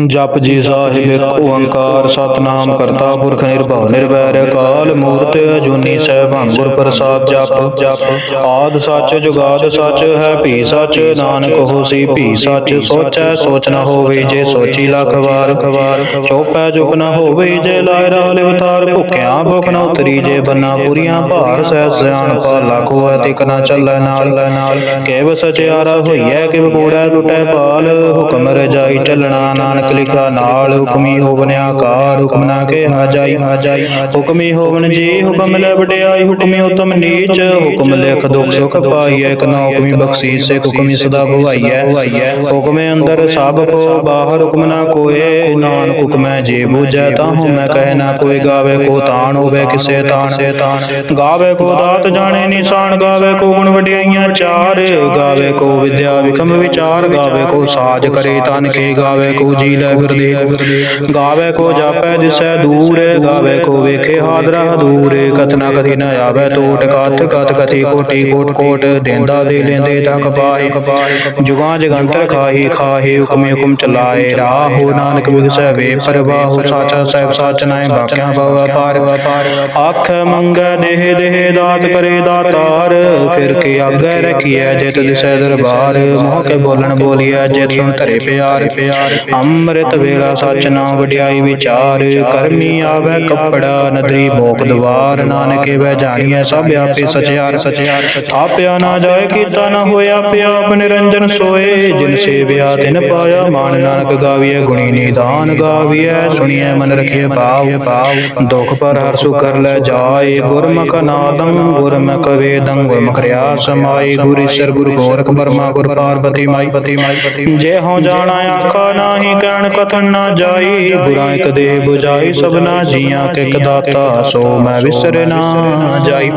ਜਪ ਜੀ ਸਾਹਿਬ ਇੱਕ ਓੰਕਾਰ ਸਤਨਾਮ ਕਰਤਾ ਪੁਰਖ ਨਿਰਭਉ ਨਿਰਵੈਰ ਅਕਾਲ ਮੂਰਤ ਅਜੂਨੀ ਸੈਭੰ ਗੁਰ ਪ੍ਰਸਾਦ ਜਪ ਜਪ ਆਦ ਸੱਚ ਜੁਗਾਦ ਸੱਚ ਹੈ ਭੀ ਸੱਚ ਨਾਨਕ ਹੋਸੀ ਭੀ ਸੱਚ ਸੋਚੈ ਸੋਚ ਨ ਹੋਵੇ ਜੇ ਸੋਚੀ ਲੱਖ ਵਾਰ ਖਵਾਰ ਚੋਪੈ ਚੁਪ ਨ ਹੋਵੇ ਜੇ ਲਾਇ ਰਾਹ ਲਿਵਤਾਰ ਭੁਖਿਆ ਭੁਖ ਨ ਉਤਰੀ ਜੇ ਬੰਨਾ ਪੂਰੀਆਂ ਭਾਰ ਸਹਿ ਸਿਆਣ ਪਾ ਲੱਖ ਹੋਇ ਤਿਕ ਨ ਚੱਲੈ ਨਾਲ ਨਾਲ ਕੇਵ ਸਚਿਆਰਾ ਹੋਈਐ ਕਿਵ ਕੋੜੈ ਟੁਟੈ ਪਾਲ ਹੁਕਮ ਰਜਾਈ ਚੱਲਣਾ ਨਾਨਕ ਲਿਖਾ ਨਾਲ ਹੁਕਮੀ ਹੋਵਨ ਆਕਾਰ ਹੁਕਮ ਨਾ ਕਿਹਾ ਜਾਈ। ਹੁਕਮੀ ਹੋਵਨ ਜੀ, ਹੁਕਮ ਲੈ ਵਡਿਆਈ, ਹੁਕਮੀ ਉਤਮ ਨੀਚ। ਹੁਕਮ ਲਿਖ ਦੁਖ ਸੁਖ ਪਾਈਐ ਇਕ ਹੁਕਮੀ ਬਖਸ਼ੀਸ, ਇਕ ਹੁਕਮੀ ਸਦਾ ਭਵਾਈਐ ਹੁਕਮੇ ਅੰਦਰ ਸਭ ਕੋ, ਬਾਹਰ ਹੁਕਮ ਨਾ ਕੋਏ। ਨਾਨਕ ਹੁਕਮੈ ਜੇ ਬੂਝੈ ਤਾਹੂ ਮੈਂ ਕਹਿ ਨਾ ਕੋਈ ਗਾਵੇ, ਕੋ ਤਾਣ ਹੋਵੇ ਕਿਸੇ ਤਾਣ। ਗਾਵੇ ਕੋ ਦਾਤ ਜਾਣੇ, ਨਿਸ਼ਾਨ ਗਾਵੇ ਕੋ ਗੁਣ ਵਡਿਆਈਆਂ ਚਾਰ। ਗਾਵੇ ਕੋ ਵਿਦਿਆ ਵਿਕਮ ਵਿਚਾਰ, ਗਾਵੇ ਕੋ ਸਾਜ ਕਰੇ ਤਨ ਕੇ, ਗਾਵੇ ਕੋ ਜੀ ਲੈ ਗੁਰਦੇ ਗਾਵੇ ਕੋ ਜਾਪੈ ਦਿਸੈ ਦੂਰ ਗਾਵੇ ਕੋ ਵੇਖੇ ਹਾਦਰਾ ਦੂਰ ਕਤਨਾ ਕਥੀ ਨ ਆਵੇ ਟੋਟ ਕਤ ਕਤ ਕਥੀ, ਕੋਟੀ, ਕੋਟ ਕੋਟ। ਦੇਂਦਾ ਦੇ ਲੈਂਦੇ ਤੱਕ ਪਾਏ ਜੁਗਾਂ ਜਗੰਤਰ ਖਾਹੀ ਖਾਹੀ, ਹੁਕਮ ਹੁਕਮ ਚਲਾਏ। ਰਾਹੋ ਨਾਨਕ ਵਿਗਸੈ ਵੇ, ਪਰਵਾਹੋ ਸਾਚਾ ਸਹਿਬ ਸਾਚ ਨਾਏ ਬਾਕਿਆ ਬਵਾ ਪਾਰ। ਆਖ, ਮੰਗੈ, ਦੇਹ ਦੇਹ, ਦਾਤ ਕਰੇ ਦਾਤਾਰ। ਫਿਰ ਕੇ ਆਗੇ ਰਖੀਐ, ਜਿਤ ਦਿਸੈ ਦਰਬਾਰ। ਮੋਹ ਕੇ ਬੋਲਣ ਬੋਲੀਐ, ਜਿਤ ਸੁਣ ਧਰੇ ਪਿਆਰ ਪਿਆਰ। ਅੰਮ੍ਰਿਤ ਵੇਲਾ ਸਚ ਨਾਮ ਵਡਿਆਈ ਵਿਚਾਰ, ਕਰਮੀ ਆਵੇ ਕੱਪੜਾ, ਨਦਰੀ ਭੋਗ ਦਵਾਰ, ਨਾਨਕੇ ਵੈ ਜਾਣੀਐ ਸਭ ਆਪੇ ਸਚਿਆਰ ਸਚਿਆਰ ਥਾਪਿਆ ਨਾ ਜਾਏ ਕੀਤਾ ਨਾ ਹੋਇਆ ਪਿਆ, ਆਪ ਨਿਰੰਜਨ ਸੋਏ। ਜਿਨ ਸੇਵਿਆ ਤਿਨ ਪਾਇਆ, ਮਾਨ ਨਾਨਕ ਗਾਵੀਐ, ਗੁਣੀ ਨਿਦਾਨ ਗਾਵੀਐ। ਸੁਣੀਐ ਮਨ ਰਖੀਐ ਭਾਵ ਭਾਵ ਦੁਖ ਪਰ ਹਰ ਸੁ ਕਰ ਲੈ ਜਾਏ। ਗੁਰਮੁਖ ਨਾਦੰ, ਗੁਰਮੁਖ ਵੇਦੰ, ਗੁਰਮੁਖ ਰਿਆ ਸਮਾਈ ਗੁਰ ਈਸਰ ਗੁਰ ਗੋਰਖ ਬਰਮਾ, ਗੁਰ ਪਾਰਬਤੀ ਮਾਈ ਪਤੀ ਮਾਈ। ਜੇ ਹਉ ਜਾਣਾ ਆਖਾ ਨਾਹੀ ਕਹਿਣ ਕਥਨ ਨਾ ਜਾਈ ਗੁਰਾਂ ਇਕ ਦੇ 부ਜਾਈ, ਸਭਨਾ ਜੀਆਂ ਕੇ ਇਕ ਸੋ ਮੈਂ ਵਿਸਰੇ ਨਾ ਜਾਈ।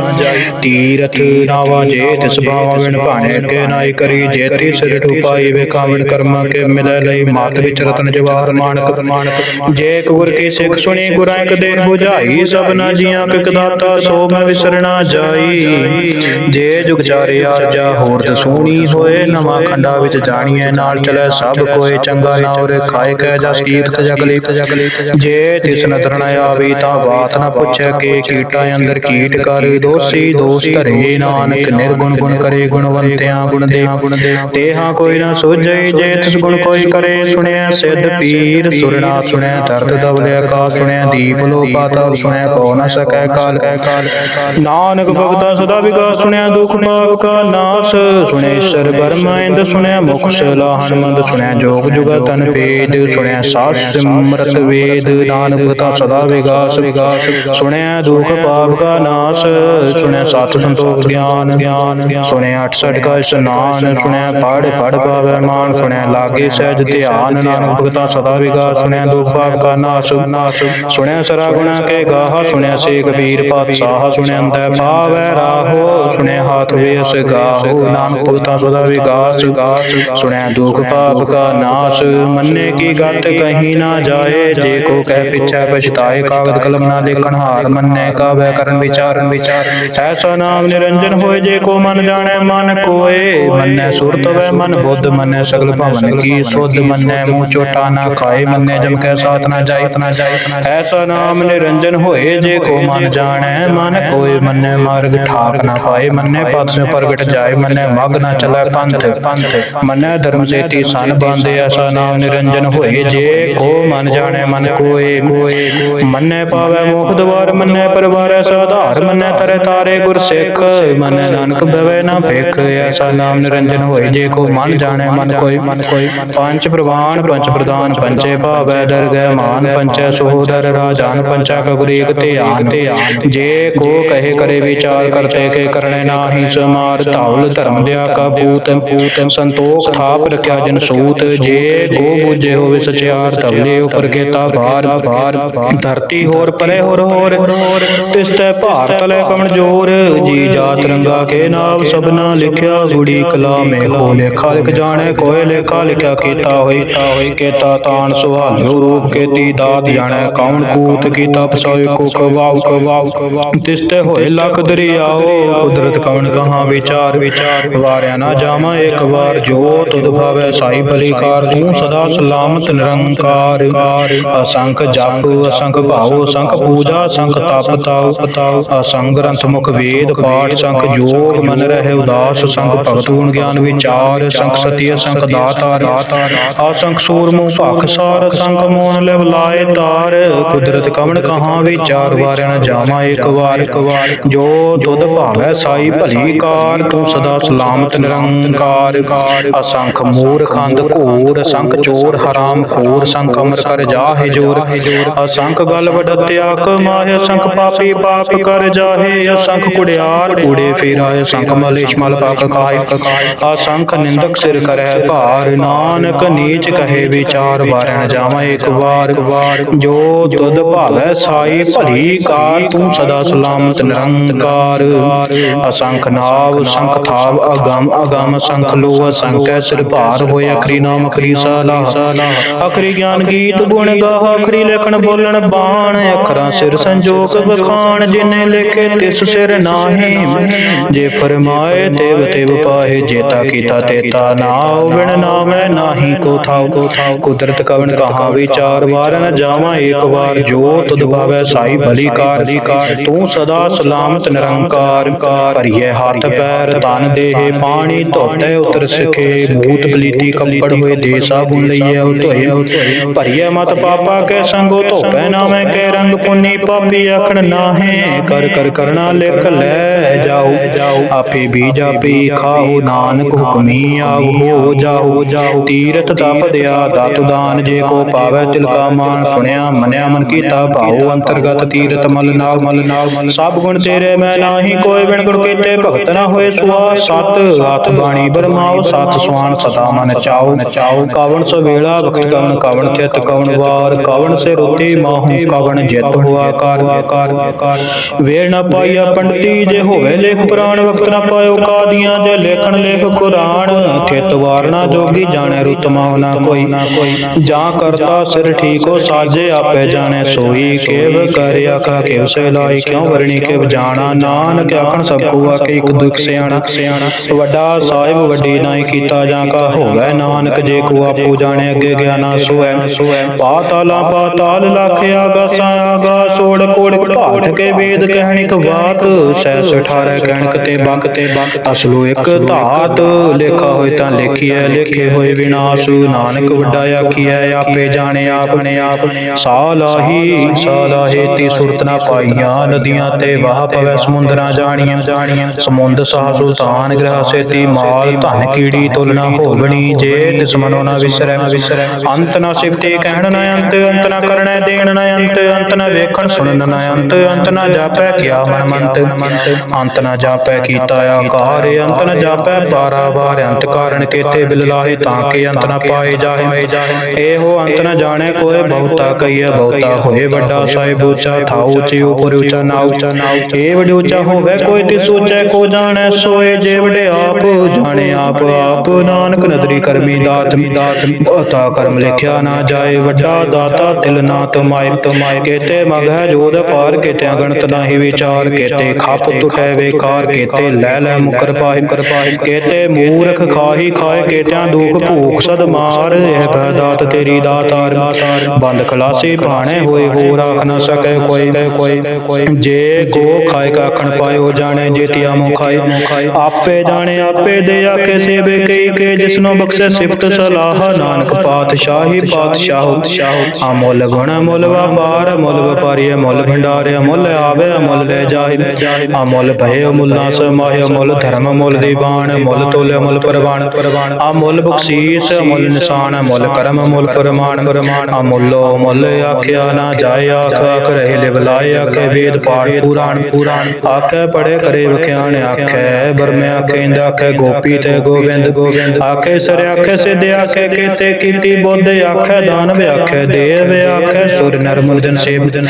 ਤੀਰਥ ਨਾਵਾ ਜੇ ਤਿਸ ਬਾਵਾ ਵਿਣ ਭਾਣੇ ਕੇ ਨਾਈ ਕਰੀ, ਜੇ ਸਿਰ ਟੁਪਾਈ ਵੇ ਕਾਵਣ ਕਰਮਾਂ ਕੇ ਮਿਲੈ ਲਈ। ਮਾਤ ਵਿੱਚ ਰਤਨ ਜਵਾਹਰ ਮਾਨਕ ਮਾਨਕ ਜੇ ਇਕ ਕੀ ਸਿੱਖ ਸੁਣੀ, ਗੁਰਾਂ ਇਕ ਦੇ 부ਜਾਈ ਸਭਨਾ ਜੀਆਂ ਕੇ ਇਕ ਦਾਤਾ, ਸੋ ਮੈਂ ਵਿਸਰਣਾ ਜਾਈ। ਜੇ ਜੁਗ ਚਾਰੇ ਆਜਾ ਹੋਰ ਦਸੂਣੀ ਹੋਏ, ਨਵਾਂ ਖੰਡਾ ਵਿੱਚ ਜਾਣੀਐ, ਨਾਲ ਚਲੇ ਸਭ ਕੋਏ ਚੰਗਾ ਨਾਉ ਖਾਏ ਕਹਿ ਜਸ ਕੀਰਤ ਜਗਲੀ ਜਗਲੀ ਜੇ ਤਿਸ ਨਦਰ ਨ ਆਵੇ ਤਾਂ ਬਾਤ ਨ ਪੁੱਛੈ ਕੇ ਕੀਟਾਂ ਅੰਦਰ ਕੀਟ ਕਰ, ਦੋਸੀ ਦੋਸ ਧਰੇ ਨਾਨਕ, ਨਿਰਗੁਣ ਗੁਣ ਕਰੇ ਗੁਣਵੰਤਿਆਂ ਗੁਣ ਦੇ। ਤੇਹਾ ਕੋਈ ਨ ਸੋਝੈ, ਜੇ ਤਿਸ ਗੁਣ ਕੋਈ ਕਰੇ ਸੁਣਿਆ ਸਿੱਧ ਪੀਰ ਸੁਰਣਾ ਸੁਣਿਆ ਦਰਦ ਦਬਲਿਆ ਕਾ ਸੁਣਿਆ ਦੀਪ ਲੋ ਪਾਤਾਲ ਸੁਣਿਆ ਕੋ ਨ ਸਕੈ ਕਾਲ। ਕਾਲ ਨਾਨਕ ਭਗਤਾ ਸਦਾ ਵਿਗਾਸ ਸੁਣਿਆ ਦੁਖ ਪਾਪ ਕਾ ਨਾਸ। ਸੁਣਿਆ ਈਸ਼ਰ ਬਰਮਾ, ਇੰਦ ਸੁਣਿਆ ਮੁਖ ਸਲਾ, ਹਨਮੰਦ ਸੁਣਿਆ ਜੋਗ ਜੁਗਾ ਤਨ ਵੇਦ ਸੁਣਿਆ ਸਾਸ ਸਿਮਰਤ ਵੇਦ, ਨਾਨਕ ਭਗਤਾ ਸਦਾ ਵਿਗਾਸ ਵਿਗਾਸ। ਸੁਣਿਆ ਦੁਖ ਪਾਪ ਕਾ ਨਾਸ, ਸੁਣਿਆ ਸਤ ਸੰਤੋਖ ਗਿਆਨ। ਗਿਆਨ ਸੁਣਿਆ 68 ਕਾ ਇਸ਼ਨਾਨ, ਸੁਣਿਆ ਪੜ ਪੜ ਪਾਵੇ ਮਾਨ। ਸੁਣਿਆ ਲਾਗੇ ਸਹਿਜ ਧਿਆਨ, ਨਾਨਕ ਭਗਤਾ ਸਦਾ ਵਿਗਾਸ। ਸੁਣਿਆ ਦੁਖ ਪਾਪ ਕਾ ਨਾਸ ਨਾਸ ਸੁਣਿਆ ਸਰਾ ਗੁਣਾ ਕੇ ਗਾਹ। ਸੁਣਿਆ ਸੇ ਕਬੀਰ ਪਾਤਸ਼ਾਹ। ਸੁਣਿਆ ਅੰਤੈ ਪਾਵੈ ਰਾਹੋ। ਸੁਣਿਆ ਹਾਥ ਵੇਸ ਗਾਹੋ। ਨਾਨਕ ਭਗਤਾ ਸਦਾ ਵਿਗਾਸ। ਸੁਣਿਆ ਦੁਖ ਪਾਪ ਕਾ ਨਾਸ, ਮੰਨੇ ਕੀ ਗਤ ਕਹੀ ਨਾ ਜਾਏ, ਜੇ ਕੋ ਕਹਿ ਪਿਛੈ ਪਛਤਾਏ ਕਾਗਦ ਕਲਮ ਨਾ ਲੇਖਣ ਹਾਰ ਮੰਨੇ ਕਾਵੇ ਕਰਨ ਵਿਚਾਰਨ ਵਿਚਾਰ ਐਸਾ ਨਾਮ ਨਿਰੰਜਨ ਹੋਏ, ਜੇ ਕੋ ਮਨ ਜਾਣੈ, ਮਨ ਕੋਏ। ਮੰਨੈ ਸੁਰਤ ਵੈ ਮਨ, ਬੁੱਧ ਮੰਨੈ, ਸਗਲ ਭਵਨ ਕੀ ਸੁਧ ਮੰਨੈ, ਮੂੰਹ ਚੋਟਾ ਨਾ ਖਾਏ, ਮੰਨੈ ਜਮ ਕੈ ਸਾਥ ਨਾ ਜਾਏ। ਨਾ ਜਾਏ ਐਸਾ ਨਾਮ ਨਿਰੰਜਨ ਹੋਏ, ਜੇ ਕੋ ਮਨ ਜਾਣੈ, ਮਨ ਕੋਏ। ਮੰਨੈ ਮਾਰਗ ਠਾਕ ਨਾ ਪਾਏ, ਮੰਨੈ ਪਦ ਪ੍ਰਗਟ ਜਾਏ, ਮੰਨੈ ਮਗ ਨਾ ਚਲੈ ਪੰਥ ਪੰਥ। ਮੰਨੈ ਧਰਮ ਸੇਤੀ ਸਨ ਬੰਦੇ, ਐਸਾ ਨਾਮ ਨਿਰੰਜਨ ਹੋਏ ਜੇ ਕੋ ਮਨ ਜਾਣੈ ਮਨ ਕੋਏ ਕੋਏ ਮੰਨੈ ਪਾਵੈ ਮੁਖ ਦਵਾਰ ਮੰਨੈ ਪਰਵਾਰੈ ਸਾਧਾਰ ਮੰਨੈ ਤਰੈ ਤਾਰੇ ਗੁਰ ਸਿੱਖ ਮੰਨੈ ਨਾਨਕ ਬਵੇ ਨਾ ਭੇਖ ਐਸਾ ਨਾਮ ਨਿਰੰਜਨ ਹੋਏ ਜੇ ਕੋ ਮਨ ਜਾਣੈ ਮਨ ਕੋਈ ਮਨ ਕੋਈ ਪੰਜ ਪ੍ਰਵਾਨ ਪੰਜ ਪ੍ਰਦਾਨ ਪੰਚੇ ਭਾਵੈ ਦਰ ਗੈ ਮਾਨ ਪੰਚੈ ਸੋਦਰ ਰਾਜਾਨ ਪੰਚਾ ਕਗੁਰੀਕ ਧਿਆਨ। ਜੇ ਕੋ ਕਹੇ ਕਰੇ ਵਿਚਾਰ ਕਰਤੇ ਕੇ ਕਰਣੇ ਨਾਹੀ ਸਮਾਰ ਧੌਲ ਧਰਮ ਦਿਆ ਕਾ ਪੂਤ ਪੂਤ ਸੰਤੋਖ ਥਾਪ ਰਖਿਆ ਜਨ ਸੂਤ। ਜੇ ਕੋ ਬੂਝੇ ਹੋਵੇ ਸਚਿਆਰ ਧਵਲੇ ਉਪਰ ਕੇਤਾ ਭਾਰ ਭਾਰ ਧਰਤੀ ਹੋਰ ਪਰੇ ਹੋਰ ਹੋਰ ਤਿਸ ਤੈ ਭਾਰ ਤਲੇ ਕਮਣ ਜੋਰ ਜੀ ਜਾਤ ਰੰਗਾ ਕੇ ਨਾਮ ਸਭਨਾ ਲਿਖਿਆ ਗੁੜੀ ਕਲਾਮੇ ਹੋ ਲੇਖਾ ਲਿਖ ਜਾਣੇ ਕੋਏ ਲੇਖਾ ਲਿਖਿਆ ਕੀਤਾ ਹੋਈ ਕੇਤਾ ਤਾਣ ਸੁਹਾਲਿਓ ਰੂਪ ਕੇਤੀ ਦਾਤ ਜਾਣੈ ਕੌਣ ਕੂਤ ਕੀਤਾ ਪਸਾਇ ਕੋ ਕਵਾਉ ਕਵਾਉ ਤਿਸ ਤੇ ਹੋਏ ਲਖ ਦਰਿਆਓ ਕੁਦਰਤ ਕਵਣ ਕਹਾ ਵਿਚਾਰ ਵਿਚਾਰ ਵਾਰਿਆ ਨਾ ਜਾਵਾਂ ਇੱਕ ਵਾਰ ਜੋ ਤੁਧ ਭਾਵੈ ਸਾਈ ਭਲੀ ਕਾਰ ਤੂੰ ਸਦਾ ਸਲਾਮਤ ਨਿਰੰਕਾਰ, ਅਸੰਖ ਜਪ, ਅਸੰਖ ਭਾਉ, ਅਸੰਖ ਪੂਜਾ, ਅਸੰਖ ਤਪ ਤਾਉ ਅਸੰਖ ਗ੍ਰੰਥ ਮੁਖ ਵੇਦ, ਪਾਠ ਸੰਖ ਜੋਗ, ਮਨ ਰਹਿ ਉਦਾਸ, ਸੰਖ ਭਗਤ ਗੁਣ ਗਿਆਨ ਵਿਚਾਰ, ਸੰਖ ਸਤੀ, ਅਸੰਖ ਦਾਤਾਰ ਅਸੰਖ ਸੂਰਮੁ ਭਖ ਸਾਰ, ਸੰਖ ਮੋਹਨ ਲਿਵ ਲਾਏ ਤਾਰ, ਕੁਦਰਤ ਕਵਣ ਕਹਾ ਵਿਚਾਰ ਵਾਰਿ ਨ ਜਾਵਾਂ ਇੱਕ ਵਾਰ, ਜੋ ਤੁਧ ਭਾਵੈ ਸਾਈ ਭਲੀ ਕਾਰ, ਤੂੰ ਸਦਾ ਸਲਾਮਤ, ਨਿਰੰਕਾਰ, ਅਸੰਖ ਮੂਰਖੰਦ ਘੂਰ, ਅਸੰਖ ਚੋਰ ਹਰਾਮ, ਖੋਰ ਸੰਖ ਅਮਰ ਕਰ ਜਾਹੇ ਜੋਰ। ਅਸੰਖ ਗਲ ਵਡਤਿਆ ਕਮਾਹਿ ਅਸੰਖ ਪਾਪੀ ਪਾਪ ਕਰ ਜਾਹੇ, ਅਸੰਖ ਕੁੜਿਆਰ ਕੂੜੇ ਫੇਰਾਏ, ਅਸੰਖ ਮਲੇਸ਼ ਮਲ ਪਾਕ ਖਾਏ। ਅਸੰਖ ਨਿੰਦਕ ਸਿਰ ਕਰੈ ਭਾਰ, ਨਾਨਕ ਨੀਚ ਕਹੇ ਵਿਚਾਰ ਵਾਰਨ ਜਾਵਾਂ ਇੱਕ ਵਾਰ। ਜੋ ਤੁਧ ਭਾਵੈ ਸਾਈ, ਭਲੀ ਕਾਰ, ਤੂੰ ਸਦਾ ਸਲਾਮਤ ਨਿਰੰਕਾਰ। ਅਸੰਖ ਨਾਵ, ਸੰਖ ਥਾਵ, ਅਗਮ ਅਗਮ, ਸੰਖ ਲੋ ਅਸੰਖ ਸਿਰ ਭਾਰ ਹੋਏ, ਅਖਰੀ ਨਾਮ, ਅਖਰੀ ਸਾਲਾ ਅਖਰੀ ਗਿਆਨ ਗੀਤ ਗੁਣ ਗਾਹ, ਅਖਰੀ ਲਖਣ ਬੋਲਣ ਬਾਣ। ਅੱਖਰਾਂ ਸਿਰ ਸੰਜੋਗ ਬਖਾਣ ਜਿਨੇ ਲਿਖੇ ਤਿਸ ਸਿਰ ਨਾਹੀ। ਜੇ ਫਰਮਾਏ ਤੇਵ ਤੇਵ ਪਾਹੇ ਜੇਤਾ ਕੀਤਾ ਤੇਤਾ ਨਾਉ ਬਿਨ ਨਾਮੈ ਨਾਹੀ ਕੋ ਥਾਉ ਕੋ ਥਾਉ ਕੁਦਰਤ ਕਵਣ ਕਹਾ ਵਿਚਾਰ ਵਾਰ ਨ ਜਾਵਾਂ ਏਕ ਵਾਰ ਜੋ ਤੁਧ ਭਾਵੈ ਸਾਈ ਭਲੀ ਕਾਰ ਤੂੰ ਸਦਾ ਸਲਾਮਤ ਨਿਰੰਕਾਰ ਭਰੀਏ ਹੱਥ ਪੈਰ ਤਨ ਦੇਹ ਪਾਣੀ, ਧੋਤੇ ਉਤਰ ਸਕੇ ਭੂਤ ਬਲੀਤੀ ਕੱਪੜ ਹੋਏ ਦੇ ਸਾਬੁਨ ਲਈਏ। ਉਹ ਧੋਏ ਭਰੀਏ ਮਤ ਪਾਪਾ ਕੇ ਸੰਗੋ ਧੋਪੈ ਨਾਮੈ ਕੇ ਰੰਗ ਪੁੰਨੀ ਪਾਪੀ ਆਖਣ ਨਾਹੇ। ਕਰ ਕਰ ਕਰਣਾ ਲਿਖ ਲੈ ਜਾਓ। ਆਪੇ ਬੀਜ ਆਪੇ ਖਾਓ, ਨਾਨਕ ਹੁਕਮੀ ਆਓ, ਹੋ ਜਾਓ। ਤੀਰਥ ਤਪ ਦਿਆ ਦਤ ਦਾਨ, ਜੇ ਕੋ ਪਾਵੈ ਤਿਲਕਾ ਮਾਨ। ਸੁਣਿਆ, ਮੰਨਿਆ, ਮਨ ਕੀਤਾ ਭਾਉ, ਅੰਤਰਗਤ ਤੀਰਤ ਮਲ ਨਾਲ ਮਲ ਨਾਲ। ਸਭ ਗੁਣ ਤੇਰੇ ਮੈਂ ਨਾਹੀ, ਕੋਈ ਬਿਨ ਗੁਰ ਕੀਤੇ ਭਗਤ ਨਾ ਹੋਏ ਸੁਆ। ਸਤ, ਹੱਥ ਬਾਣੀ ਬਰਮਾਓ, ਸਤ ਸੁਆਨ ਸਦਾ ਮਨ ਚਾਓ। ਕਾਵਣ ਕਵਣ ਬਖਤ ਕਵਣ ਕਵਣ ਚਿਤ ਕਵਣ ਵਾਰ ਕਵਣ ਸੇ ਰੁਤੀ ਮਾਹੂ ਕਵਣ ਜਿਤ ਹੁਆ ਕਾਰ ਕਾਰ। ਵੇਲ ਨਾ ਪਾਈਆ ਪੰਡਤੀ, ਜੇ ਹੋਵੇ ਲੇਖ ਪੁਰਾਣ, ਵਕਤ ਨਾ ਪਾਇਓ ਕਾਦੀਆਂ, ਜੇ ਲੇਖਣ ਲੇਖ ਕੁਰਾਨ ਥਿਤ ਵਾਰਨਾ ਜੋਗੀ ਜਾਣੈ ਰੁਤ ਨਾ ਕੋਈ। ਜਾਂ ਕਰਤਾ ਸਿਰ ਠੀਕੋ ਸਾਜੇ ਆਪੇ ਜਾਣੇ ਸੋਈ। ਕੇਵ ਕਰ ਆਖਾ ਕਿਵ ਸੇ ਲਾਈ ਕਿਉ ਵਰਣੀ ਕਿਵ ਜਾਣਾ? ਨਾਨਕ ਆਖਣ ਸਭ ਕੋ ਆਕੇ ਇੱਕ ਦੁਖ ਸਿਆਣਾ। ਵੱਡਾ ਸਾਹਿਬ ਵੱਡੀ ਨਾਈ ਕੀਤਾ ਜਾਂ ਕਾ ਹੋਵੇ ਨਾਨਕ, ਜੇ ਕੋ ਆਪੂ ਜਾਣੇ ਅੱਗੇ ਗਿਆਨਾ ਸੋਐ ਪਾਤਾਲਾ, ਪਾਤਾਲ ਲਖ ਆਗਾਸਾਂ ਆਗਾ ਸੋੜ ਕੋੜ ਭਾਟ ਕੇ ਵੇਦ ਕਹਿਣਿਕ ਬਾਤ ਸੈਸ 18 ਕਹਿਣਕ ਤੇ ਬਕ ਤੇ ਬਕ, ਅਸਲੋ ਇੱਕ ਧਾਤ। ਲੇਖਾ ਹੋਏ ਤਾਂ ਲਿਖੀਐ, ਲਿਖੇ ਹੋਏ ਵਿਨਾਸ਼। ਨਾਨਕ ਵੱਡਾ ਆਖੀਐ, ਆਪੇ ਜਾਣੇ ਆਪਣੇ ਆਪ। ਸਾਲਾਹੀ, ਸਾਲਾਹੇ ਤੀ ਸੁਰਤ ਨਾ ਪਾਈਆਂ, ਨਦੀਆਂ ਤੇ ਵਾਹ ਪਵੈ, ਸਮੁੰਦਰਾਂ ਜਾਣੀਆਂ। ਜਾਣੀਆਂ ਸਮੁੰਦ ਸਾਹ ਸੁਲਤਾਨ ਗ੍ਰਹ ਸੇਤੀ, ਮਾਲ ਧਨ ਕੀੜੀ, ਤੁਲਨਾ ਹੋਵਣੀ। ਜੇ ਤਿਸ ਮਨੋ ਨਾ ਵਿਸਰੈ ਵਿਸਰੈ ਅੰਤ ਨਾ ਸਿਫਤੇ ਕਹਿਣ ਨਾ ਅੰਤ ਅੰਤ ਨਾ ਕਰਣੈ ਦੇਣ ਨਾ ਅੰਤ ਅੰਤ ਨਾ ਵੇਖਣ ਸੁਣਨ ਨਾ ਅੰਤ ਅੰਤ ਨਾ ਜਾਪੈ ਕਿਆ ਮਨ ਮੰਤ ਅੰਤ ਨਾ ਜਾਪੈ ਕੀਤਾ ਆਕਾਰ, ਅੰਤ ਨਾ ਜਾਪੈ ਬਾਰਾ ਅੰਤ ਕਾਰਨ ਕੇਤੇ ਬਿਲ ਲਾਹੇ ਤਾਂ ਕਿ ਅੰਤ ਨਾ ਪਾਏ ਜਾਹੇ। ਇਹੋ ਅੰਤ ਨਾ ਜਾਣੈ ਕੋਏ ਬਹੁਤਾ ਕਈਐ ਬਹੁਤਾ ਹੋਏ ਵੱਡਾ ਸਾਹਿਬ ਉੱਚਾ ਥਾਉ ਉੱਚੀ, ਉਪਰ ਉੱਚਾ, ਨਾ ਉੱਚਾ। ਨਾ ਵਡ ਉੱਚਾ ਹੋਵੇ ਕੋਈ ਤਿਸ ਉੱਚੈ ਕੋ ਜਾਣੈ, ਸੋਏ ਜੇ ਵਡੇ ਆਪ। ਜਾਣੇ ਆਪ ਆਪ। ਨਾਨਕ ਨਦਰੀ ਕਰਮੀ ਦਾਤ ਦਾਤ। ਬਹੁਤਾ ਕਰਮ ਲਿਖਿਆ ਨਾ ਜਾਏ, ਵੱਡਾ ਦਾਤਾ ਤਿਲ ਨਾ ਤਮਾਏ ਤਮਾਏ ਕੇਤੇ ਮਗ ਜੋਦ ਪਾਰ ਕੇਤੇ ਅਗਣਤ ਨਾਹੀ ਵਿਚਾਰ ਕੇਤੇ, ਖਪ ਤੁਠੈ ਵੇਕਾਰ ਕੇਤੇ, ਲੈ ਲੈ ਮੁਕਰ ਪਾਏ। ਕਰ ਕੇਤੇ ਮੂਰਖ ਖਾਹੀ ਖਾਏ, ਕੇਤਿਆਂ ਦੁਖ ਭੂਖ ਸਦ ਮਾਰ। ਇਹ ਬੈ ਦਾਤ ਤੇਰੀ ਦਾਤਾਰ ਬੰਦ ਖਲਾਸੀ ਭਾਣੇ ਹੋਏ ਹੋ ਰਾਖ ਨਾ ਸਕੈ ਕੋਈ। ਕੋਈ ਜੇ ਕੋ ਖਾਏ ਕਾ ਪਾਇਓ ਜਾਣੇ ਜੇਤਿਆ ਮੋ ਖਾਏ। ਆਪੇ ਜਾਣੇ, ਆਪੇ ਦੇ ਆਖੇ ਸੇਵੇ ਕਈ ਕੇ, ਜਿਸਨੋ ਬਖਸ਼ੇ ਸਿਫਤ ਸਲਾਹ। ਨਾਨਕ ਪਾਤਸ਼ਾਹੀ ਪਾਤਸ਼ਾਹ ਅਮੁੱਲ ਗੁਣ, ਮੁੱਲ ਵਪਾਰ, ਮੁੱਲ ਵਪਾਰੀ, ਮੁੱਲ ਭੰਡਾਰ ਮੁੱਲ ਆਵੇ, ਮੁੱਲ ਲੈ ਜਾਏ ਅਮੁੱਲ ਭਏ, ਮੁੱਲਾ ਸਮਾਹਿ ਮੁੱਲ ਧਰਮ, ਮੁੱਲ ਦੀਵਾਨ ਮੁੱਲ ਤੋਲੇ ਮੁੱਲ ਪ੍ਰਵਾਨ ਅਮੁੱਲ ਬਖਸ਼ੀਸ, ਮੁੱਲ ਨਿਸ਼ਾਨ, ਮੁੱਲ ਕਰਮ, ਮੁੱਲ ਪ੍ਰਮਾਣ। ਅਮੁੱਲੋ ਮੁੱਲ ਆਖਿਆ, ਨਾ ਜਾਏ ਆਖ ਆਖ ਰਹੇ ਲਿਵ ਲਾਏ, ਆਖੇ ਵੇਦ ਪਾਠ ਪੁਰਾਣ। ਪੁਰਾਣ ਆਖੇ ਪੜੇ ਕਰੇ ਵਖਿਆਣ, ਆਖੇ ਬਰਮੇ ਆਖੇ ਇੰਦ, ਆਖੇ ਗੋਪੀ ਤੇ ਗੋਬਿੰਦ ਗੋਬਿੰਦ ਆਖੇ ਸਰ, ਆਖੇ ਸਿੱਧ, ਆਖੇ ਕੀਤੇ ਕੀਤੀ ਬੁੱਧ ਆਖੇ ਦਾਨਵ ਆਖੇ ਦੇਵ ਆਖੇ ਸੁਰ ਨਰ ਮੁਰਦਨ ਸੇਵ ਦਨ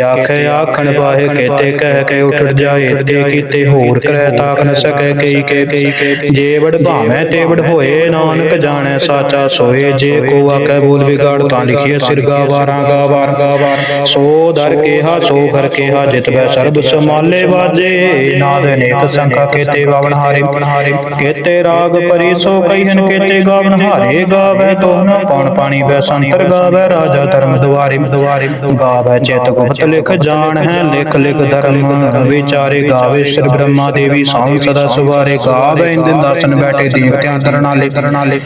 ਆਖੇ, ਆਖਣ ਪਾਹੇ ਕੀਤੇ, ਕਹਿ ਕੇ ਉਠੜ ਜਾਏ ਤੇ ਕੀਤੇ ਹੋਰ ਕਰੈ ਤਾਕ ਨ ਸਕੈ ਕਈ ਕੇ। ਕਈ ਭਾਵੇਂ ਤੇ ਹੋਏ, ਨਾਨਕ ਜਾਣੈ ਸਾਚਾ ਸੋਏ, ਜੇ ਕੋ ਆਖੇ ਬੋਲ ਵਿਗਾੜ, ਤਾਂ ਲਿਖੀਏ ਸਿਰ ਗਾਵਾਰਾਂ ਗਾਵਾਰ ਗਾਵਾਰ ਸੋ ਦਰ ਕੇਹਾ, ਸੋ ਘਰ ਕੇਹਾ, ਜਿਤ ਬੈ ਸਰਬ ਸਮਾਲੇ ਵਾਜੇ। ਨਾਦ ਅਨੇਕ ਸੰਖਾ ਕੇਤੇ ਵਾਵਨ ਹਾਰੇ। ਹਾਰੇ ਕੇਤੇ ਰਾਗ ਪਰੀ ਸੋ ਕਈਹਨ ਕੇਤੇ ਗਾਵਨ ਹਾਰੇ, ਗਾਵੇ ਗਾਵੇ ਤੋਹਨਾ ਪੌਣ ਪਾਣੀ ਬੈਸੰਤਰ ਗਾਵੇ, ਰਾਜਾ ਧਰਮ ਦੁਆਰੇ। ਦੁਆਰੇ ਗਾਵੇ ਚਿਤ ਗੁਪਤ ਲਿਖ, ਜਾਣ ਹੈ ਲਿਖ ਲਿਖ ਧਰਮ। ਵਿਚਾਰੇ ਗਾਵੇ ਸਿਰ ਬ੍ਰਹਮਾ ਦੇਵੀ, ਸਾਉ ਸਦਾ ਸਵਾਰੇ। ਗਾਵੇ ਇੰਦਨ ਦਾਸਨ ਬੈਠੇ ਦੇਵਤਿਆਂ ਕਰਨਾਲੇ ਕਰਨਾਲੇ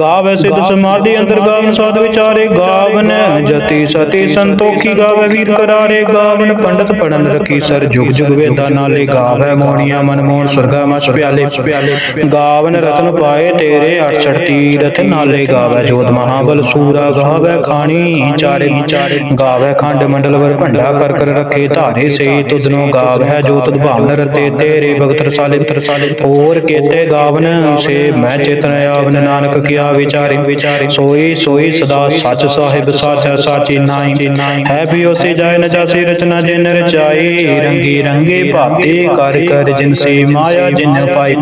ਗਾਵੇ ਸਿੱਧ ਸਮਾਧੀ ਅੰਦਰ ਗਾਵਨ ਸਾਧ ਵਿਚਾਰੇ। ਗਾਵਨ ਜਤੀ ਸਤੀ ਸੰਤੋਖੀ ਗਾਵੇ ਵੀਰ ਕਰਾਰੇ। ਗਾਵਨ ਪੰਡਤ ਪੜਨ ਰਖੀ ਸਰ ਜੁਗ ਜੁਗ ਵੇਦਾ ਨਾਲੇ। ਗਾਵੇ ਮੋਹਣੀਆਂ ਮਨਮੋਹਨ ਸੁਰਗਾ ਮਛ ਪਿਆਲੇ। ਪਿਆਲੇ ਗਾਵਨ ਰਤਨ ਪਾਏ ਤੇਰੇ 68 ਤੀਰਥ ਨਾਲੇ। ਗਾਵੇ ਜੋਤ ਮਹਾਬਲ, ਸੂਰਾ ਗਾਵੇ ਖਾਣੀ, ਚਾਰੇ ਚਾਰੇ ਗਾਵੇ ਖੰਡ ਮੰਡਲ ਵਰ ਭੰਡਾ ਕਰ ਕਰ ਰੱਖੇ ਧਾਰੇ ਸੇ ਤੁਧਨੋ ਗਾਵੇ ਜੋ ਤੁਧ ਭਾਵਨ ਰਤੇ ਤੇਰੇ ਭਗਤ ਰਸਾਲੇ ਰਸਾਲੇ ਹੋਰ ਕੇਤੇ ਗਾਵਨ ਸੇ, ਮੈਂ ਚੇਤਨ ਆਵਨ ਨਾਨਕ ਕੀਆ ਵਿਚਾਰੇ ਵਿਚਾਰੇ ਸੋਈ ਸੋਈ ਸਦਾ ਸੱਚ ਸਾਹਿਬ ਸਾਚਾ, ਸਾਚੀ ਨਾਈ ਹੈ ਵੀ ਉਸੇ ਜਾਇ ਨ ਜਾਸੀ ਰਚਨਾ ਜਿਨ ਰਚਾਈ, ਰੰਗੀ ਰੰਗੇ ਭਾਤੇ ਕਰ ਕਰ ਜਿਨ ਸੇ ਮਾਇਆ ਜਿਨ ਪਾਈ,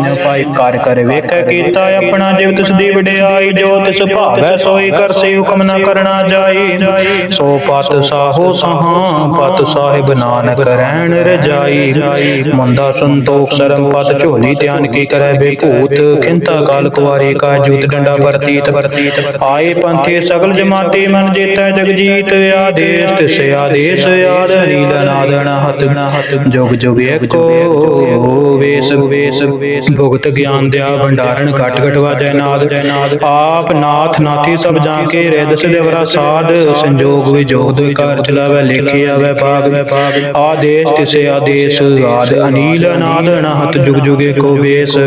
ਕਰ ਕਰ ਵੇਖੈ ਕੀਤਾ ਆਪਣਾ ਜਿਵ ਤਿਸ ਦੀ ਵਡਿਆਈ, ਜੋ ਤਿਸ ਭਾਵੈ ਸੋਈ ਕਰ ਸੇ ਹੁਕਮ ਨ ਕਰਨਾ ਜਾਈ। ਸੋ ਪਤ ਸਾਹੋ ਸਹਾ, ਪਤ ਸਾਹਿਬ ਨਾਨਕ ਰਹਿਣ ਰਜਾਈ। ਮੰਦਾ ਸੰਤੋਖ ਸਰਮ ਪਤ ਝੋਲੀ ਧਿਆਨ ਕੀ ਕਰੈ ਬੇਭੂਤ। ਖਿੰਤਾ ਕਾਲ ਕੁਵਾਰੇ ਕਾ ਜੂਤ ਡੰਡਾ ਵਰਤੀਤ। ਆਏ ਪੰਥੇ ਸਗਲ ਜਮਾਤੇ ਮਨ ਜੇਤੈ ਜਗਜੀਤ। ਆਦੇਸ਼ ਤਿਸ ਆਦੇਸ਼ ਆਦ ਨੀਲ ਨਾਦਨ ਹਤ ਜੁਗ ਜੁਗ ਏਕੋ ਵੇਸ ਵੇਸ। ਭੁਗਤ ਗਿਆਨ ਦਿਆ, ਭੰਡਾਰਨ ਘਟ ਘਟ ਵਾਜੈ ਨਾਦ ਜੈ ਨਾਦ। ਆਪ ਨਾਥ ਨਾਥੀ ਸਭ ਜਾਂ ਕੇ ਰਿਦਸ ਦੇਵਰਾ ਸਾਧ, ਸੰਜੋਗ ਵਿਜੋਗ ਦੁਇ ਚਲਾਵੇ ਲੇਖੇ ਆਵੇ, ਪਾਗ ਆਦੇਸ਼ ਤਿਸੇ ਆਦੇਸ਼ ਆਦ ਅਨੀਲ ਨਾਦ ਅਨਹਤ ਜੁਗ ਜੁਗ ਏਕੋ ਵੇਸ।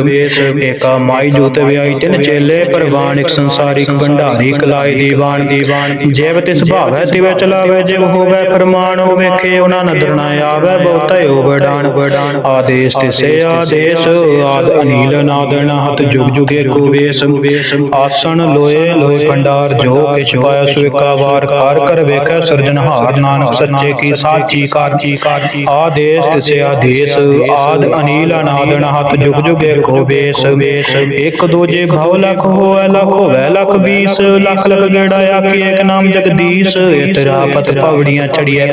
ਏਕਾ ਮਾਈ ਜੋਤ ਵਿਆਈ ਤਿਨ ਚੇਲੇ ਪਰਵਾਨ ਸੰਸਾਰਿਕ ਭੰਡਾਰੀ ਕਲਾਈ ਦੀਵਾਨ। ਦੀਵਾਨ ਜੇਵ ਤਿਸ ਭਾਵੈ ਤਿਵੈ ਚਲਾਵੇ, ਜਿਵ ਹੋਵੇ ਫਰਮਾਨ ਵੇਖੇ ਉਹਨਾਂ ਨਦਰ ਨਾ ਆਵੇ, ਬਹੁਤਾ ਹੋ ਵਡਾਨ ਆਦੇਸ਼ ਤਿਸੇ ਆਦੇਸ਼ ਆਦ ਅਨੀਲ ਅਨਾਦ ਅਨਹਤ ਜੁਗ ਜੁਗੇ ਏਕੋ ਵੇਸ। ਆਸਣ ਲੋਏ ਲੋਏ ਭੰਡਾਰ, ਜੋ ਕਿਛ ਪਾਇਆ ਸੁਇਕਾ ਵਾਰ ਕਰ ਕਰ ਵੇਖੈ ਸਿਰਜਣਹਾਰ ਨਾਨਕ ਸੱਚੇ ਕੀ ਸਾਚੀ ਕਾਰ ਕੀ ਆਦੇਸ਼ ਤਿਸੇ ਆਦੇਸ਼ ਆਦ ਅਨੀਲ ਅਨਾਦਨ ਹੱਥ ਜੁਗ ਜੁਗ ਏਕੋ ਵੇਸ ਇੱਕ ਦੂਜੇ ਭਾਉ ਲਖ ਹੋਵੇ ਲਖ ਹੋਵੇ ਲਖ 20 ਲੱਖ ਲਖ ਗੇੜਾ ਆਖੀ ਇੱਕ ਨਾਮ ਜਗਦੀਸ਼। ਇਤਰਾ ਪਤ ਪਵੜੀਆਂ ਚੜੀਐ,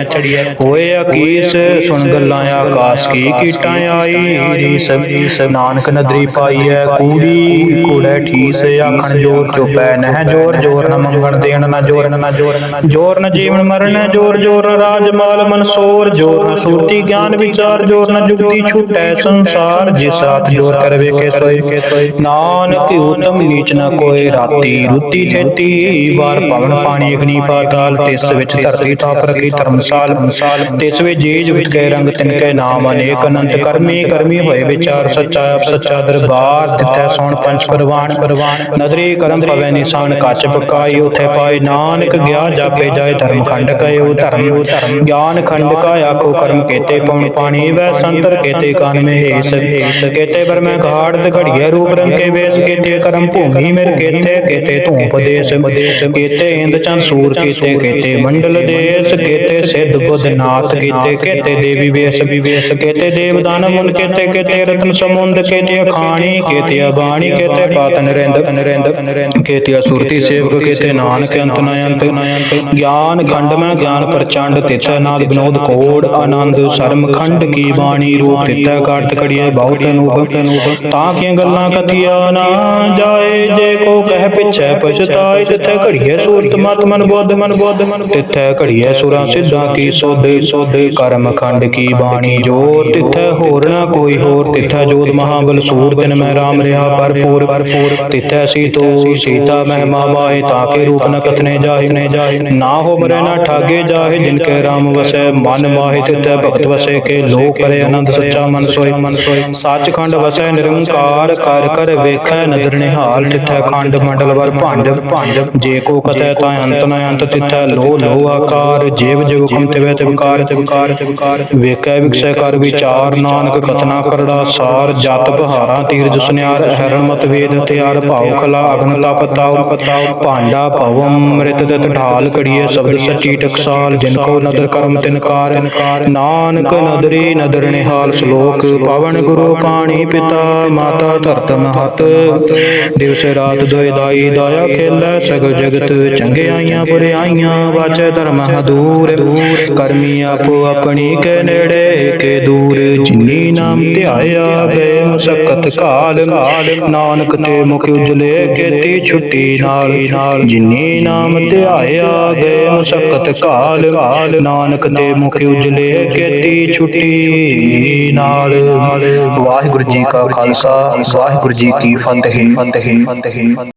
ਹੋਏ ਅਕੀਸ। ਸੁਣ ਗੱਲਾਂ ਆਕਾਸ਼ ਕੀ ਕੀਟਾਂ ਆਈ। ਰੀਸ ਨਾਨਕ ਨਦਰੀ ਪਾਈਐ, ਕੂੜੀ। ਕੂੜੈ ਠੀਸ, ਆਖਣ ਜੋਰ ਚੁਪੈ ਨਹਿ ਜੋਰ ਜੋਰ ਨ ਮੰਗਣ ਦੇਣ ਨ ਜੋਰ ਨ ਜੋਰ ਨ ਜੋਰ ਨ ਜੀਵਨ ਮਰਨ ਜੋਰ ਜੋਰ ਰਾਜ ਮਾਲ ਮਨਸੋਰ ਜੋਰ ਨ ਸੁਰਤੀ ਗਿਆਨ ਵਿਚਾਰ ਜੋਰ ਨ ਜੁਗਤੀ ਛੂਟੈ ਸੰਸਾਰ ਜਿਸ ਸਾਥ ਜੋਰ ਕਰ ਵੇਖੇ ਸੋਏ। ਨਾਨਕ ਉਤਮ ਨੀਚ ਨ ਕੋਏ ਰਾਤੀ ਰੁੱਤੀ ਠੇਤੀ ਵਾਰ ਪਵਨ ਪਾਣੀ ਅਗਨੀ ਪਾਤਾਲ ਤਿਸ ਵਿੱਚ ਧਰਤੀ ਥਾਪ ਰਖੀ ਧਰਮਸਾਲ। ਮਸਾਲ ਤਿਸ ਵਿੱਚ ਜੀਜ ਵਿੱਚ ਕੈ ਰੰਗ ਤਿਨ ਕੈ ਨਾਮ ਅਨੇਕ ਅਨੰਤ ਕਰਮੀ ਕਰਮੀ ਹੋਏ ਵਿਚਾਰ ਸੱਚਾ ਆਪ ਸੱਚਾ ਦਰਬਾਰ ਤਿਥੈ ਸੋਣ ਪੰਚ ਪਰਵਾਨ ਪਰਵਾਨ ਨਦਰੀ ਕਰਮ ਪਵੈ ਨਿਸ਼ਾਨ ਕੱਚ ਪਕਾਈ, ਉਥੇ ਪਾਏ ਨਾਨਕ ਗਿਆ ਜਾਪੇ ਜਾਏ ਧਰਮ ਖੰਡ ਕਇਓ ਧਰਮ ਧਰਮ ਗਿਆਨ ਖੰਡ ਕਾ ਆਖੋ ਕਰਮ ਕੇਤੇ ਪਉਣ ਪਾਣੀ ਵੈ ਸੰਤਰ ਕੇਤੇ, ਕਾਨ ਮੇ ਏਸ ਏਸ ਕੇਤੇ ਬਰ ਮੈਂ ਘਾੜ ਘੜੀਏ, ਰੂਪ ਰੰਗ ਕੇ ਵੇਸ ਕੇਤੇ, ਕਰਮ ਭੂਮੀ ਮੇਰ ਕੇਤੇ ਕੇਤੇ ਧੂਪ ਦੇਸ ਦੇਸ ਕੇਤੇ, ਇੰਦ ਚੰਦ ਸੂਰ ਕੇਤੇ ਕੇਤੇ ਮੰਡਲ ਦੇਸ ਕੇਤੇ, ਸਿੱਧ ਬੁੱਧ ਨਾਥ ਕੇਤੇ ਕੇਤੇ ਦੇਵੀ ਵੇਸ ਵਿਵੇਸ ਕੇਤੇ ਦੇਵ ਦਾਨ ਮੁਨ ਕੇਤੇ ਕੇਤੇ ਰਤਨ ਸਮੁੰਦ ਕੇਤੇ, ਅਖਾਣੀ ਕੇਤੇ, ਅਬਾਣੀ ਕੇਤੇ ਪਾਤ ਨਰਿੰਦ ਨਰਿੰਦ ਕੇਤੇ ਅਸੁਰਤੀ ਸੇਵਕ ਕੇਤੇ ਨਾਨਕ ਅੰਤ ਨ ਅੰਤ ਗਿਆਨ ਖੰਡ ਮੈਂ ਗਿਆਨ ਪ੍ਰਚੰਡ ਤਿਥੈ ਨਾਦ ਬਿਨੋਦ ਕੋੜ ਆਨੰਦ ਸਰਮ ਖੰਡ ਕੀ ਬਾਣੀ ਰੂਪ ਤਿਥੈ ਕਾਰਤ ਕੜੀਏ ਬਹੁਤ ਅਨੂਪ ਤਾਂ ਕੀ ਗੱਲਾਂ ਕਥੀਆ ਨਾ ਜਾਏ ਜੇ ਕੋ ਕਹਿ ਪਿਛੈ ਪਛਤਾਏ ਤਿਥੈ ਘੜੀਏ ਸੂਰਤ ਮਤ ਮਨ ਬੁੱਧ ਮਨ ਬੁੱਧ ਮਨ ਤਿਥੈ ਘੜੀਏ ਸੁਰਾਂ ਸਿੱਧਾਂ ਕੀ ਸੋਧ ਸੋਧ ਕਰਮ ਖੰਡ ਕੀ ਬਾਣੀ ਜੋਰ ਤਿਥੈ ਹੋਰ ਨਾ ਕੋਈ ਹੋਰ ਤਿਥੈ ਜੋਤ ਮਹਾਬਲ ਸੂਰ ਤਿਨ ਮੈਂ ਰਾਮ ਰਿਹਾ ਭਰਪੂਰ ਭਰਪੂਰ ਤਿਥੈ ਸੀਤੋ ਸੀਤਾ ਮਹਿਮਾ ਤਾਂ ਕੇ ਰੂਪ ਨ ਕਥਨੇ ਜਾਹਿ। ਨੇ ਜਾਹਿ। ਨਾ ਹੋ ਮਰੇ ਨਾ ਠਾਗੇ ਜਾਹਿ ਜਿਨ ਕੇ ਰਾਮ ਵਸੈ ਮਨ ਮਾਹਿ ਤਿਤੈ ਭਗਤ ਵਸੈ ਕੇ ਲੋਕ ਕਰੇ ਆਨੰਦ ਸੱਚਾ ਮਨ ਸੋਇ ਮਨ ਸੋਇ ਸੱਚਖੰਡ ਵਸੈ ਨਿਰੰਕਾਰ ਕਰ ਕਰ ਵੇਖੈ ਨਦਰ ਨਿਹਾਲ ਤਿਥੈ ਖੰਡ ਮੰਡਲ ਵਰ ਭੰਡ ਭੰਡ ਜੇ ਕੋ ਕਥੈ ਤਾਂ ਅੰਤ ਨ ਅੰਤ ਤਿਥੈ ਲੋ ਲੋ ਆਕਾਰ ਜੀਵ ਜਿਵ ਹੁਕਮ ਤਿਵੈ ਤਿਵਕਾਰ ਤਿਵਕਾਰ ਤਿਵਕਾਰ ਵੇਖੈ ਵਿਖਸੈ ਕਰ ਵਿਚਾਰ ਨਾਨਕ ਕਥਨਾ ਕਰੜਾ ਸਾਰ ਜਤ ਬਹਾਰਾ ਤੀਰਜ ਸੁਨਿਆਰ ਹਰਨ ਮਤ ਵੇਦ ਤਿਆਰ ਭਾਉ ਖਲਾ ਅਗਨ ਤਪ ਤਾਉ ਪਤਾਉ ਭਾਂਡਾ ਭਵਮ ਮ੍ਰਿਤ ਤਤ ਢਾਲ ਕੜੀਏ ਸ਼ਬਦ ਸੱਚੀ ਟਕਸਾਲ, ਜਿਨ ਕੋ ਨਦਰ ਕਰਮ ਤਿਨ ਕਾਰ। ਨਾਨਕ ਨਦਰੀ ਨਦਰ ਨਿਹਾਲ ਸ਼ਲੋਕ, ਪਵਨ ਗੁਰੂ ਪਾਣੀ ਪਿਤਾ, ਮਾਤਾ ਧਰਤ ਮਹਤ ਦਿਵਸ ਰਾਤ ਦੋਇ ਦਾਈ ਦਾਇਆ ਖੇਲੇ, ਸਗਲ ਜਗਤ ਚੰਗਿਆਈਆਂ ਬੁਰਿਆਈਆਂ ਵਾਚੈ ਧਰਮ ਹਦੂਰ ਕਰਮੀ ਆਪੋ ਆਪਣੀ ਕੇ ਨੇੜੇ, ਕੇ ਦੂਰ, ਜਿਨੀ ਨਾਮ ਧਿਆਇਆ ਗਏ ਮੁਸਕਤ ਕਾਲ। ਨਾਨਕ ਤੇ ਮੁਖ ਉਜਲੇ ਕੇਤੀ ਛੁੱਟੀ ਨਾਲ ਜਿਨੀ ਨਾਮ ਧਿਆਇਆ ਗਏ ਮੁਸਕਤ ਕਾਲ ਨਾਨਕ ਦੇ ਮੁਖ ਉਜਲੇ ਕੀਤੀ ਛੁੱਟੀ ਨਾਲ। ਵਾਹਿਗੁਰੂ ਜੀ ਕਾ ਖਾਲਸਾ ਵਾਹਿਗੁਰੂ ਜੀ ਕੀ ਫਤਿਹ।